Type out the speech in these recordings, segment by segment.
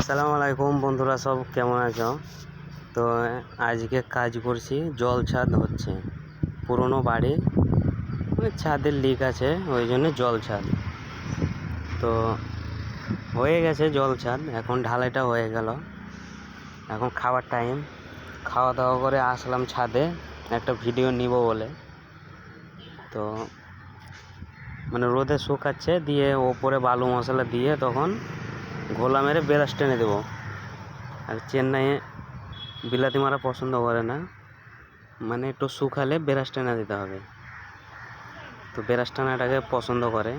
আসসালামু আলাইকুম বন্ধুরা, সব কেমন আছো? তো, আজকে কাজ করছি, জল ছাদ হচ্ছে, পুরনো বাড়ি ছাদের লিক আছে, ওই জন্য জল ছাদ। তো, হয়ে গেছে জল ছাদ, এখন ঢালাইটা হয়ে গেল। এখন খাওয়ার টাইম খাওয়া দাওয়া করে আসলাম ছাদে, একটা ভিডিও নিব বলে। তো মানে রোদে শুকাচ্ছে, দিয়ে ওপরে বালু মশলা দিয়ে তখন ঘোলা মেরে বেরাস টেনে দেবো। আর চেন্নাইয়ে বিলাতি মারা পছন্দ করে না। মানে একটু শুকালে বেরাস টেনে দিতে হবে। তো বেরাস টানাটাকে পছন্দ করে।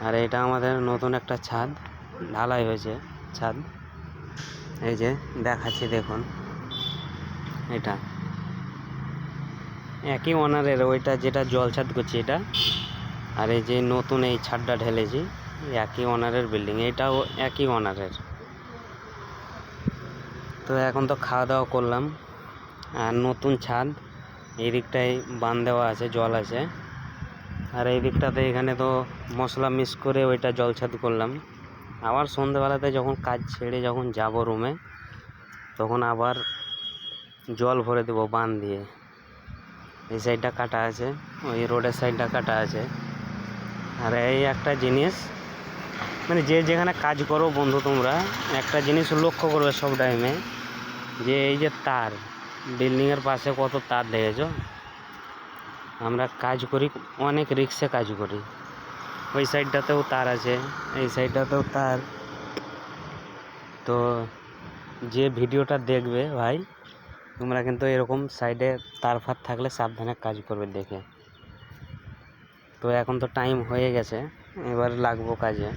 আর এটা আমাদের নতুন একটা ছাদ, ঢালাই হয়েছে ছাদ। এই যে দেখাচ্ছি, দেখুন। এটা একই ওনারের ওইটা যেটা জল ছাদ করছি এটা। আর এই যে নতুন এই ছাদটা ঢেলেছি। একই ওনারের বিল্ডিং এটাও একই ওনারের তো এখন তো খাওয়া দাওয়া করলাম। আর নতুন ছাদ এই বান দেওয়া আছে, জল আছে। আর এই দিকটাতে এখানে তো মশলা মিক্স করে ওইটা জল ছাদ করলাম। আবার সন্ধেবেলাতে যখন কাজ ছেড়ে যখন যাব রুমে তখন আবার জল ভরে দেবো বান দিয়ে। এই সাইডটা কাটা আছে, ওই রোডের সাইডটা কাটা আছে। আর এই একটা জিনিস মানে যে যেখানে কাজ করো বন্ধু তোমরা, একটা জিনিস লক্ষ্য করবে সব টাইমে যে এই যে তার বিল্ডিংয়ের পাশে কত তার দেখেছ? আমরা কাজ করি, অনেক রিক্সে কাজ করি। ওই সাইডটাতেও তার আছে, এই সাইডটাতেও তার। তো যে ভিডিওটা দেখবে ভাই, তোমরা কিন্তু এরকম সাইডে তার ফার থাকলে সাবধানে কাজ করবে দেখে। তো এখন তো টাইম হয়ে গেছে, এবার লাগবো কাজে।